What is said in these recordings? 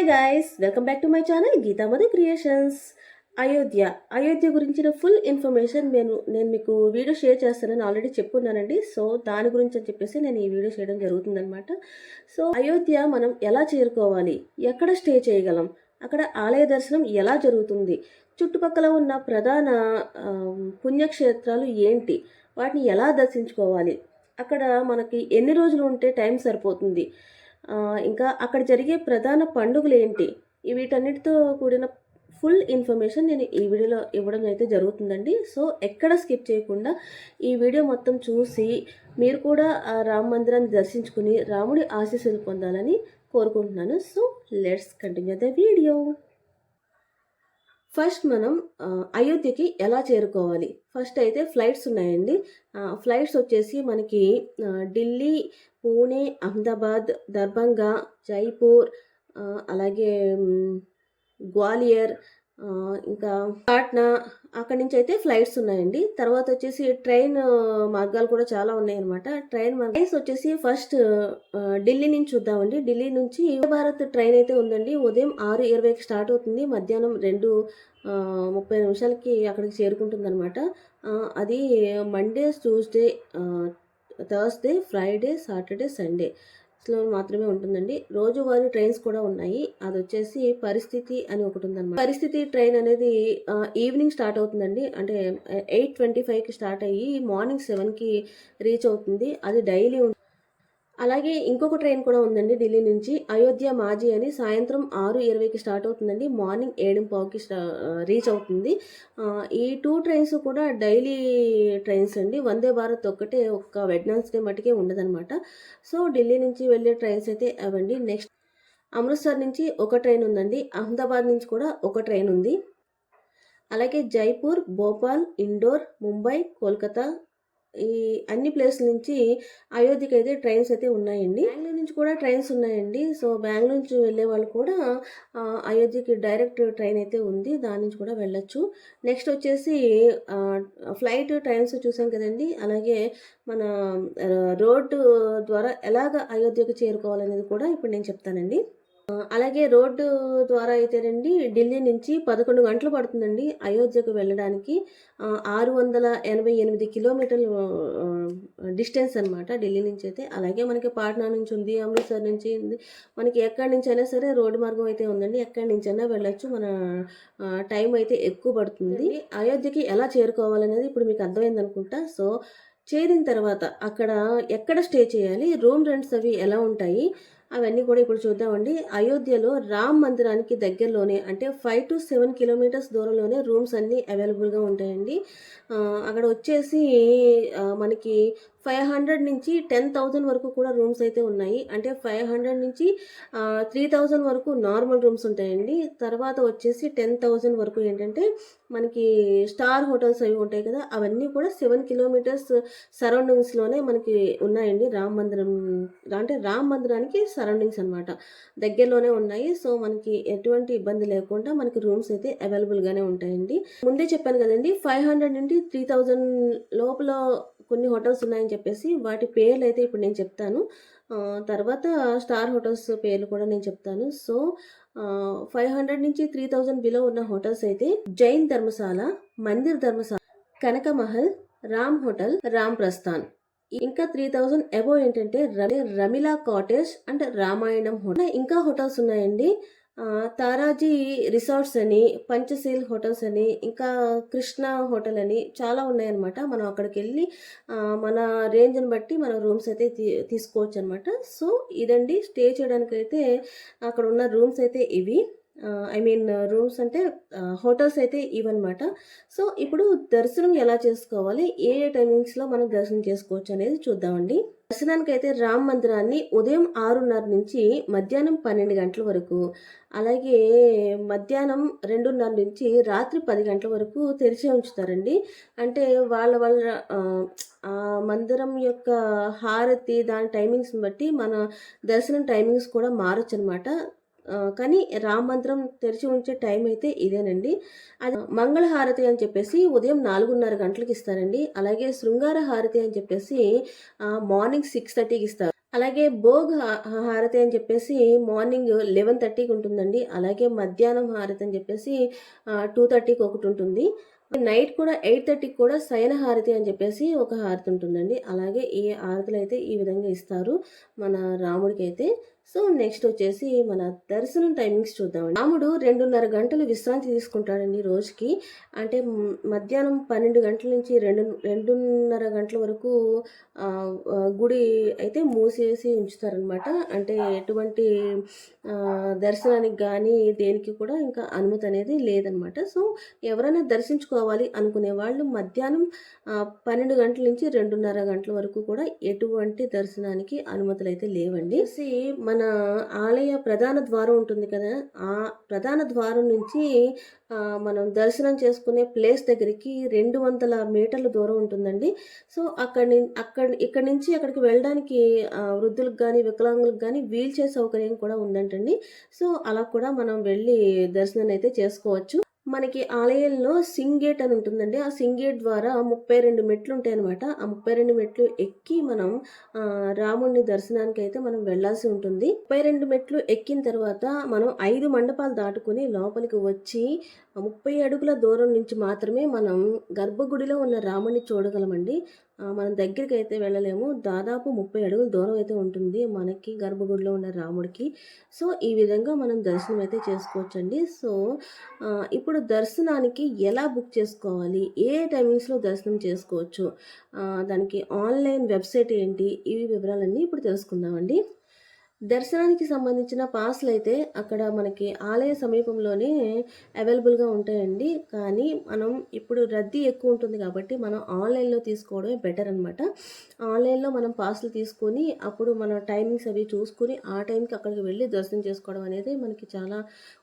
Hi guys welcome back to my channel Geethamadhu creations Ayodhya Ayodhya గురించిన full information నేను నేను మీకు video share చేస్తానని ఆల్రెడీ చెప్పున్నానండి. సో దాని గురించి అని చెప్పేసి నేను ఈ వీడియో చేయడం జరుగుతుందనమాట సో అయోధ్య మనం ఎలా చేరుకోవాలి? ఎక్కడ స్టే చేయగలం? అక్కడ ఆలయ దర్శనం ఎలా జరుగుతుంది? చుట్టుపక్కల ఉన్న ప్రధాన పుణ్యక్షేత్రాలు ఏంటి? వాటిని ఎలా దర్శించుకోవాలి? అక్కడ మనకి ఎన్ని రోజులు ఉంటే టైం సరిపోతుంది? ఇంకా అక్కడ జరిగే ప్రధాన పండుగలు ఏంటి? వీటన్నిటితో కూడిన ఫుల్ ఇన్ఫర్మేషన్ నేను ఈ వీడియోలో ఇవ్వడం అయితే జరుగుతుందండి. సో ఎక్కడ స్కిప్ చేయకుండా ఈ వీడియో మొత్తం చూసి మీరు కూడా ఆ రామ మందిరాన్ని దర్శించుకుని రాముడి ఆశీస్సులు పొందాలని కోరుకుంటున్నాను. So let's continue the video. First మనం అయోధ్యకి ఎలా చేరుకోవాలి? ఫస్ట్ అయితే ఫ్లైట్స్ ఉన్నాయండి. ఫ్లైట్స్ వచ్చేసి మనకి ఢిల్లీ పూణే అహ్మదాబాద్ దర్భంగా జైపూర్ అలాగే గ్వాలియర్ ఇంకా పాట్నా అక్కడి నుంచి అయితే ఫ్లైట్స్ ఉన్నాయండి. తర్వాత వచ్చేసి ట్రైన్ మార్గాలు కూడా చాలా ఉన్నాయన్నమాట. ట్రైన్ మార్గస్ వచ్చేసి ఫస్ట్ ఢిల్లీ నుంచి చూద్దామండి. ఢిల్లీ నుంచి భారత్ ట్రైన్ అయితే ఉందండి. ఉదయం ఆరు ఇరవైకి స్టార్ట్ అవుతుంది. మధ్యాహ్నం రెండు ముప్పై నిమిషాలకి అక్కడికి చేరుకుంటుంది అనమాట అది Monday Tuesday Thursday Friday Saturday Sunday లో మాత్రమే ఉంటుందండి. రోజువారీ ట్రైన్స్ కూడా ఉన్నాయి. అది వచ్చేసి పరిస్థితి అని ఒకటి ఉందన్నమాట పరిస్థితి ట్రైన్ అనేది ఈవినింగ్ స్టార్ట్ అవుతుందండి. అంటే ఎయిట్ ట్వంటీ ఫైవ్కి స్టార్ట్ అయ్యి మార్నింగ్ సెవెన్కి రీచ్ అవుతుంది. అది డైలీ అలాగే ఇంకొక ట్రైన్ కూడా ఉందండి ఢిల్లీ నుంచి అయోధ్య మాజీ అని సాయంత్రం ఆరు ఇరవైకి స్టార్ట్ అవుతుందండి. మార్నింగ్ ఏడు పావుకి స్టా రీచ్ అవుతుంది. ఈ టూ ట్రైన్స్ కూడా డైలీ ట్రైన్స్ అండి. వందే భారత్ ఒక్కటే ఒక్క వెడ్నెస్డే మటుకే ఉండదన్నమాట. సో ఢిల్లీ నుంచి వెళ్ళే ట్రైన్స్ అయితే అవండి. నెక్స్ట్ అమృత్సర్ నుంచి ఒక ట్రైన్ ఉందండి. అహ్మదాబాద్ నుంచి కూడా ఒక ట్రైన్ ఉంది. అలాగే జైపూర్ భోపాల్ ఇండోర్ ముంబై కోల్కతా ఈ అన్ని ప్లేస్ల నుంచి అయోధ్యకి అయితే ట్రైన్స్ అయితే ఉన్నాయండి. బెంగళూరు నుంచి కూడా ట్రైన్స్ ఉన్నాయండి. సో బెంగళూరు నుంచి వెళ్ళే వాళ్ళు కూడా అయోధ్యకి డైరెక్ట్ ట్రైన్ అయితే ఉంది. దాని నుంచి కూడా వెళ్ళొచ్చు. నెక్స్ట్ వచ్చేసి ఫ్లైట్ ట్రైన్స్ చూసాం కదండి. అలాగే మన రోడ్డు ద్వారా ఎలాగ అయోధ్యకు చేరుకోవాలనేది కూడా ఇప్పుడు నేను చెప్తానండి. అలాగే రోడ్డు ద్వారా అయితేనండి ఢిల్లీ నుంచి పదకొండు గంటలు పడుతుందండి అయోధ్యకు వెళ్ళడానికి. ఆరు వందల ఎనభై ఎనిమిది కిలోమీటర్లు డిస్టెన్స్ అనమాట ఢిల్లీ నుంచి అయితే. అలాగే మనకి పాట్నా నుంచి ఉంది అమృత్సర్ నుంచి ఉంది. మనకి ఎక్కడి నుంచి అయినా సరే రోడ్డు మార్గం అయితే ఉందండి. ఎక్కడి నుంచి అయినా వెళ్ళొచ్చు. మన టైం అయితే ఎక్కువ పడుతుంది. అయోధ్యకి ఎలా చేరుకోవాలనేది ఇప్పుడు మీకు అర్థమైంది అనుకుంటా. సో చేరిన తర్వాత అక్కడ ఎక్కడ స్టే చేయాలి రూమ్ రెంట్స్ అవి ఎలా ఉంటాయి అవన్నీ కూడా ఇప్పుడు చూద్దామండి. అయోధ్యలో రామ్ మందిరానికి దగ్గరలోనే అంటే ఫైవ్ టు సెవెన్ కిలోమీటర్స్ దూరంలోనే రూమ్స్ అన్నీ అవైలబుల్గా ఉంటాయండి. అక్కడ వచ్చేసి మనకి ఫైవ్ హండ్రెడ్ నుంచి టెన్ థౌజండ్ వరకు కూడా రూమ్స్ అయితే ఉన్నాయి. అంటే ఫైవ్ హండ్రెడ్ నుంచి త్రీ థౌజండ్ వరకు నార్మల్ రూమ్స్ ఉంటాయండి. తర్వాత వచ్చేసి టెన్ థౌజండ్ వరకు ఏంటంటే మనకి స్టార్ హోటల్స్ అవి ఉంటాయి కదా అవన్నీ కూడా సెవెన్ కిలోమీటర్స్ సరౌండింగ్స్లోనే మనకి ఉన్నాయండి. రామ్ మందిరం అంటే రామ్ మందిరానికి సరౌండింగ్స్ అన్నమాట. దగ్గరలోనే ఉన్నాయి. సో మనకి ఎటువంటి ఇబ్బంది లేకుండా మనకి రూమ్స్ అయితే అవైలబుల్గానే ఉంటాయండి. ముందే చెప్పాను కదండి ఫైవ్ హండ్రెడ్ నుండి త్రీ థౌజండ్ లోపల కొన్ని హోటల్స్ ఉన్నాయని చెప్పేసి వాటి పేర్లు అయితే ఇప్పుడు నేను చెప్తాను. తర్వాత స్టార్ హోటల్స్ పేర్లు కూడా నేను చెప్తాను. సో ఫైవ్ హండ్రెడ్ నుంచి త్రీ థౌజండ్ బిలో ఉన్న హోటల్స్ అయితే జైన్ ధర్మశాల మందిర్ ధర్మశాల కనకమహల్ రామ్ హోటల్ రామ్ ప్రస్థాన్. ఇంకా త్రీ థౌజండ్ అబోవ్ ఏంటంటే Rami- Ramila cottage and Ramayanam hotel. ఇంకా హోటల్స్ ఉన్నాయండి. తారాజీ రిసార్ట్స్ అని పంచశీల్ హోటల్స్ అని ఇంకా కృష్ణ హోటల్ అని చాలా ఉన్నాయన్నమాట. మనం అక్కడికి వెళ్ళి మన రేంజ్ని బట్టి మన రూమ్స్ అయితే తీ తీసుకోవచ్చు అనమాట సో ఇదండి స్టే చేయడానికి అయితే అక్కడ ఉన్న రూమ్స్ అయితే ఇవి. ఐ మీన్ రూమ్స్ అంటే హోటల్స్ అయితే ఇవన్నమాట సో ఇప్పుడు దర్శనం ఎలా చేసుకోవాలి? ఏ ఏ టైమింగ్స్లో మనం దర్శనం చేసుకోవచ్చు అనేది చూద్దామండి. దర్శనానికి అయితే రామ్ మందిరాన్ని ఉదయం ఆరున్నర నుంచి మధ్యాహ్నం పన్నెండు గంటల వరకు అలాగే మధ్యాహ్నం రెండున్నర నుంచి రాత్రి పది గంటల వరకు తెరిచే ఉంచుతారండి. అంటే వాళ్ళ వాళ్ళ ఆ, మందిరం యొక్క హారతి దాని టైమింగ్స్ని బట్టి మన దర్శనం టైమింగ్స్ కూడా మారచ్చు అనమాట కానీ రామ మంత్రం తెరిచి ఉంచే టైం అయితే ఇదేనండి. అది మంగళ హారతి అని చెప్పేసి ఉదయం నాలుగున్నర గంటలకు ఇస్తారండి. అలాగే శృంగార హారతి అని చెప్పేసి మార్నింగ్ సిక్స్ థర్టీకి ఇస్తారు. అలాగే భోగ్ హారతి అని చెప్పేసి మార్నింగ్ 11:30కి ఉంటుందండి. అలాగే మధ్యాహ్నం హారతి అని చెప్పేసి టూ థర్టీకి ఒకటి ఉంటుంది. నైట్ కూడా 8:30కి కూడా శయన హారతి అని చెప్పేసి ఒక హారతి ఉంటుందండి. అలాగే ఈ హారతులైతే ఈ విధంగా ఇస్తారు మన రాముడికి అయితే సో, నెక్స్ట్ వచ్చేసి మన దర్శనం టైమింగ్స్ చూద్దామండి. రాముడు 2:30 గంటలు విశ్రాంతి తీసుకుంటాడండి రోజుకి. అంటే మధ్యాహ్నం 12 గంటల నుంచి రెండు 2:30 గంటల వరకు గుడి అయితే మూసేసి ఉంచుతారనమాట. అంటే ఎటువంటి దర్శనానికి కానీ దేనికి కూడా ఇంకా అనుమతి అనేది లేదనమాట. సో, ఎవరైనా దర్శించుకోవాలి అనుకునే వాళ్ళు మధ్యాహ్నం పన్నెండు గంటల నుంచి 2:30 గంటల వరకు కూడా ఎటువంటి దర్శనానికి అనుమతులు అయితే లేవండి. మన ఆలయ ప్రధాన ద్వారం ఉంటుంది కదా! ఆ ప్రధాన ద్వారం నుంచి మనం దర్శనం చేసుకునే ప్లేస్ దగ్గరికి 200 మీటర్ల దూరం ఉంటుందండి. సో, అక్కడి ని అక్కడ ఇక్కడి నుంచి అక్కడికి వెళ్ళడానికి వృద్ధులకు కానీ వికలాంగులకు కానీ వీల్ చైర్ సౌకర్యం కూడా ఉందంటండి. సో, అలా కూడా మనం వెళ్ళి దర్శనం అయితే చేసుకోవచ్చు. మనకి ఆలయంలో సింగేట్ అని ఉంటుందండి. ఆ సింగేట్ ద్వారా ముప్పై రెండు మెట్లు ఉంటాయి అనమాట ఆ 32 మెట్లు ఎక్కి మనం రాముడిని దర్శనానికి అయితే మనం వెళ్ళాల్సి ఉంటుంది. 32 మెట్లు ఎక్కిన తర్వాత మనం ఐదు మండపాలు దాటుకొని లోపలికి వచ్చి 30 అడుగుల దూరం నుంచి మాత్రమే మనం గర్భగుడిలో ఉన్న రాముడిని చూడగలమండి. మనం మనం అయితే వెళ్ళలేము. దాదాపు 30 అడుగుల దూరం అయితే ఉంటుంది మనకి గర్భగుడిలో ఉన్న రాముడికి. సో, ఈ విధంగా మనం దర్శనం అయితే చేసుకోవచ్చండి. సో, ఇప్పుడు దర్శనానికి ఎలా బుక్ చేసుకోవాలి? ఏ టైమింగ్స్‌లో దర్శనం చేసుకోవచ్చు? దానికి ఆన్‌లైన్ వెబ్‌సైట్ ఏంటి? ఇవి వివరాలన్నీ ఇప్పుడు తెలుసుకుందామండి. దర్శనానికి సంబంధించిన పాస్‌లయితే అక్కడ మనకి ఆలయ సమీపంలోనే అవైలబుల్‌గా ఉంటాయండి. కానీ మనం ఇప్పుడు రద్దీ ఎక్కువ ఉంటుంది కాబట్టి మనం ఆన్‌లైన్‌లో తీసుకోవడమే బెటర్ అనమాట. ఆన్‌లైన్‌లో మనం పాస్‌లు తీసుకొని అప్పుడు మన టైమింగ్స్ అవి చూసుకొని ఆ టైంకి అక్కడికి వెళ్ళి దర్శనం చేసుకోవడం అనేది మనకి చాలా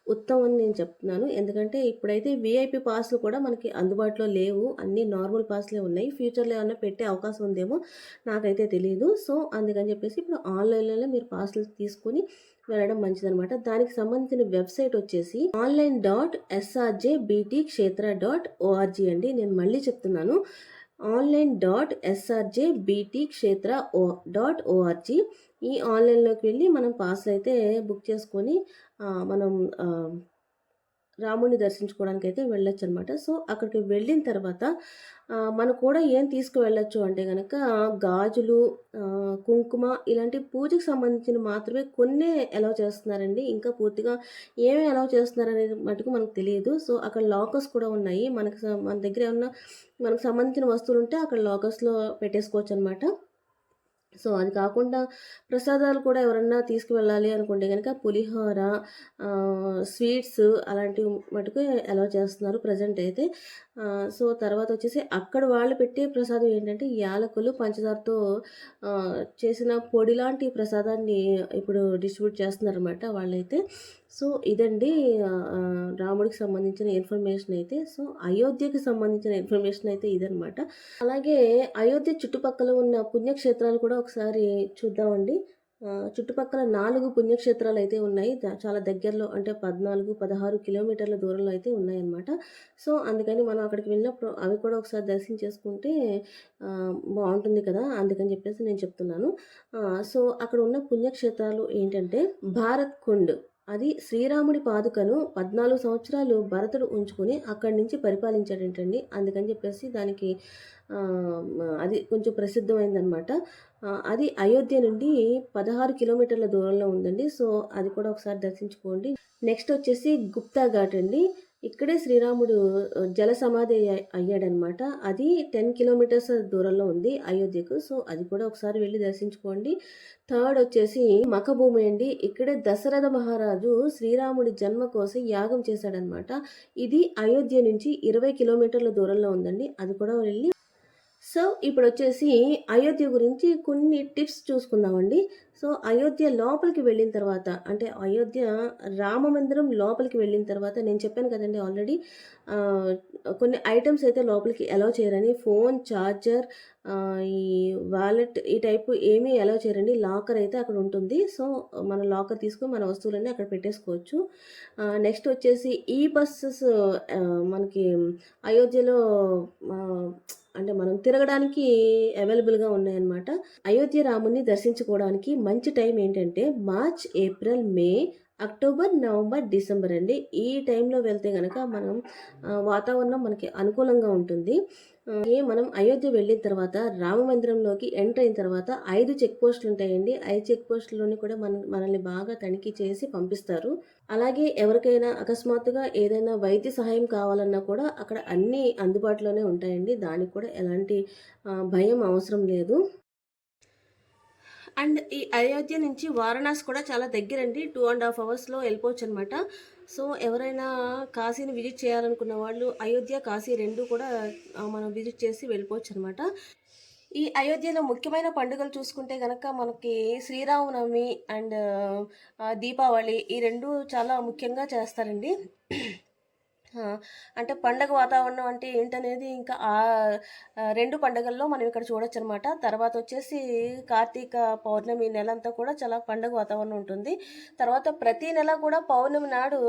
ఉత్తమం అని నేను చెప్తున్నాను. ఎందుకంటే ఇప్పుడైతే వీఐపీ పాస్‌లు కూడా మనకి అందుబాటులో లేవు. అన్నీ నార్మల్ పాస్‌లే ఉన్నాయి. ఫ్యూచర్‌లో ఏమన్నా పెట్టే అవకాశం ఉందేమో నాకైతే తెలియదు సో, అందుకని చెప్పేసి ఇప్పుడు ఆన్‌లైన్‌లోనే మీరు పాస్‌లు తీసుకొని వెళ్ళడం మంచిదనమాట. దానికి సంబంధించిన వెబ్‌సైట్ వచ్చేసి online dot SRJ BT Kshetra dot ORG అండి. నేను మళ్ళీ చెప్తున్నాను. ఆన్‌లైన్ డాట్ ఎస్ఆర్జే బీటీ క్షేత్ర ఓ డాట్ ఓఆర్‌జీ. ఈ ఆన్‌లైన్‌లోకి వెళ్ళి మనం పాస్‌లయితే బుక్ చేసుకొని మనం రాముడిని దర్శించుకోవడానికి అయితే వెళ్ళొచ్చు అనమాట సో, అక్కడికి వెళ్ళిన తర్వాత మనం కూడా ఏం తీసుకువెళ్ళొచ్చు అంటే కనుక గాజులు, కుంకుమ ఇలాంటి పూజకు సంబంధించిన మాత్రమే కొన్ని అలౌ చేస్తున్నారండి. ఇంకా పూర్తిగా ఏమేమి అలౌ చేస్తున్నారనేది మటుకు మనకు తెలియదు సో, అక్కడ లాకర్స్ కూడా ఉన్నాయి. మనకు మన దగ్గర ఏమన్నా మనకు సంబంధించిన వస్తువులుంటే అక్కడ లాకర్స్‌లో పెట్టేసుకోవచ్చనమాట. సో, అది కాకుండా ప్రసాదాలు కూడా ఎవరన్నా తీసుకువెళ్ళాలి అనుకుంటే కనుక పులిహోర, స్వీట్స్ అలాంటివి మటుకు అలౌ చేస్తున్నారు ప్రజెంట్ అయితే. సో, తర్వాత వచ్చేసి అక్కడ వాళ్ళు పెట్టే ప్రసాదం ఏంటంటే యాలకులు, పంచదారతో చేసిన పొడి లాంటి ప్రసాదాన్ని ఇప్పుడు డిస్ట్రిబ్యూట్ చేస్తున్నారనమాట వాళ్ళైతే. సో, ఇదండి రాముడికి సంబంధించిన ఇన్ఫర్మేషన్ అయితే. సో, అయోధ్యకి సంబంధించిన ఇన్ఫర్మేషన్ అయితే ఇదనమాట. అలాగే అయోధ్య చుట్టుపక్కల ఉన్న పుణ్యక్షేత్రాలు కూడా ఒకసారి చూద్దామండి. చుట్టుపక్కల నాలుగు పుణ్యక్షేత్రాలు అయితే ఉన్నాయి. చాలా దగ్గరలో అంటే 14, 16 కిలోమీటర్ల దూరంలో అయితే ఉన్నాయన్నమాట. సో, అందుకని మనం అక్కడికి వెళ్ళినప్పుడు అవి కూడా ఒకసారి దర్శనం చేసుకుంటే బాగుంటుంది కదా! అందుకని చెప్పేసి నేను చెప్తున్నాను. సో, అక్కడ ఉన్న పుణ్యక్షేత్రాలు ఏంటంటే భారత్ కుండ్. అది శ్రీరాముడి పాదుకను 14 సంవత్సరాలు భరతుడు ఉంచుకొని అక్కడి నుంచి పరిపాలించాడంటండి. అందుకని చెప్పేసి దానికి అది కొంచెం ప్రసిద్ధమైందనమాట. అది అయోధ్య నుండి 16 కిలోమీటర్ల దూరంలో ఉందండి. సో, అది కూడా ఒకసారి దర్శించుకోండి. నెక్స్ట్ వచ్చేసి గుప్తా ఘాట్ అండి. ఇక్కడే శ్రీరాముడు జల సమాధి అయ్యాడనమాట. అది 10 కిలోమీటర్స్ దూరంలో ఉంది అయోధ్యకు. సో, అది కూడా ఒకసారి వెళ్ళి దర్శించుకోండి. థర్డ్ వచ్చేసి మఖభూమి అండి. ఇక్కడే దశరథ మహారాజు శ్రీరాముడి జన్మ కోసం యాగం చేశాడనమాట. ఇది అయోధ్య నుంచి 20 కిలోమీటర్ల దూరంలో ఉందండి. అది కూడా వెళ్ళి సో, ఇప్పుడు వచ్చేసి అయోధ్య గురించి కొన్ని టిప్స్ చూసుకుందామండి. సో, అయోధ్య లోపలికి వెళ్ళిన తర్వాత అంటే అయోధ్య రామ మందిరం లోపలికి వెళ్ళిన తర్వాత నేను చెప్పాను కదండి ఆల్రెడీ కొన్ని ఐటమ్స్ అయితే లోపలికి అలౌ చేయరని. ఫోన్, ఛార్జర్ ఈ వాలెట్ ఈ టైపు ఏమీ అలౌ చేయరండి. లాకర్ అయితే అక్కడ ఉంటుంది. సో, మన లాకర్ తీసుకొని మన వస్తువులన్నీ అక్కడ పెట్టేసుకోవచ్చు. నెక్స్ట్ వచ్చేసి ఈ బస్సెస్ మనకి అయోధ్యలో అంటే మనం తిరగడానికి అవైలబుల్‌గా ఉన్నాయన్నమాట. అయోధ్య రాముని దర్శించుకోవడానికి మంచి టైం ఏంటంటే March, April, May, October, November, December అండి. ఈ టైంలో వెళ్తే కనుక మనం వాతావరణం మనకి అనుకూలంగా ఉంటుంది. ఏ మనం అయోధ్య వెళ్ళిన తర్వాత రామ మందిరంలోకి ఎంటర్ అయిన తర్వాత ఐదు చెక్ పోస్టులు ఉంటాయండి. ఐదు చెక్ పోస్టుల్లోని కూడా మన మనల్ని బాగా తనిఖీ చేసి పంపిస్తారు. అలాగే ఎవరికైనా అకస్మాత్తుగా ఏదైనా వైద్య సహాయం కావాలన్నా కూడా అక్కడ అన్నీ అందుబాటులోనే ఉంటాయండి. దానికి కూడా ఎలాంటి భయం అవసరం లేదు. అండ్ ఈ అయోధ్య నుంచి వారణాసి కూడా చాలా దగ్గరండి. 2 ½ అవర్స్‌లో వెళ్ళిపోవచ్చు అనమాట సో, ఎవరైనా కాశీని విజిట్ చేయాలనుకున్న వాళ్ళు అయోధ్య, కాశీ రెండు కూడా మనం విజిట్ చేసి వెళ్ళిపోవచ్చు అనమాట ఈ అయోధ్యలో ముఖ్యమైన పండుగలు చూసుకుంటే కనుక మనకి శ్రీరామనవమి అండ్ దీపావళి ఈ రెండు చాలా ముఖ్యంగా చేస్తారండి. అంటే పండగ వాతావరణం అంటే ఏంటనేది ఇంకా ఆ రెండు పండగల్లో మనం ఇక్కడ చూడొచ్చు అనమాట తర్వాత వచ్చేసి కార్తీక పౌర్ణమి నెల అంతా కూడా చాలా పండగ వాతావరణం ఉంటుంది. తర్వాత ప్రతి నెల కూడా పౌర్ణమి నాడు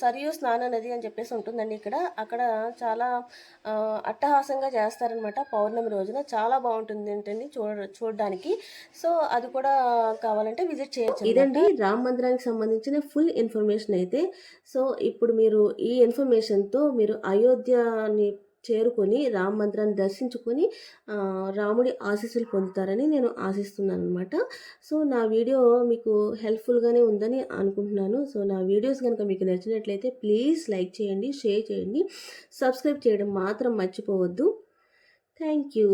సరియు స్నాన నది అని చెప్పేసి ఉంటుందండి ఇక్కడ. అక్కడ చాలా అట్టహాసంగా చేస్తారనమాట పౌర్ణమి రోజున. చాలా బాగుంటుంది ఏంటండి చూడ చూడడానికి. సో, అది కూడా కావాలంటే విజిట్ చేయొచ్చు ఇదండి రామ మందిరానికి సంబంధించిన ఫుల్ ఇన్ఫర్మేషన్ అయితే. సో, ఇప్పుడు మీరు ఈ ఇన్ఫర్మేషన్‌తో మీరు అయోధ్యని చేరుకొని రామ మందిరాన్ని దర్శించుకొని రాముడి ఆశీస్సులు పొందుతారని నేను ఆశిస్తున్నాను అనమాట సో, నా వీడియో మీకు హెల్ప్‌ఫుల్‌గానే ఉందని అనుకుంటున్నాను. సో, నా వీడియోస్ కనుక మీకు నచ్చినట్లయితే ప్లీజ్ లైక్ చేయండి, షేర్ చేయండి. సబ్స్క్రైబ్ చేయడం మాత్రం మర్చిపోవద్దు. Thank you.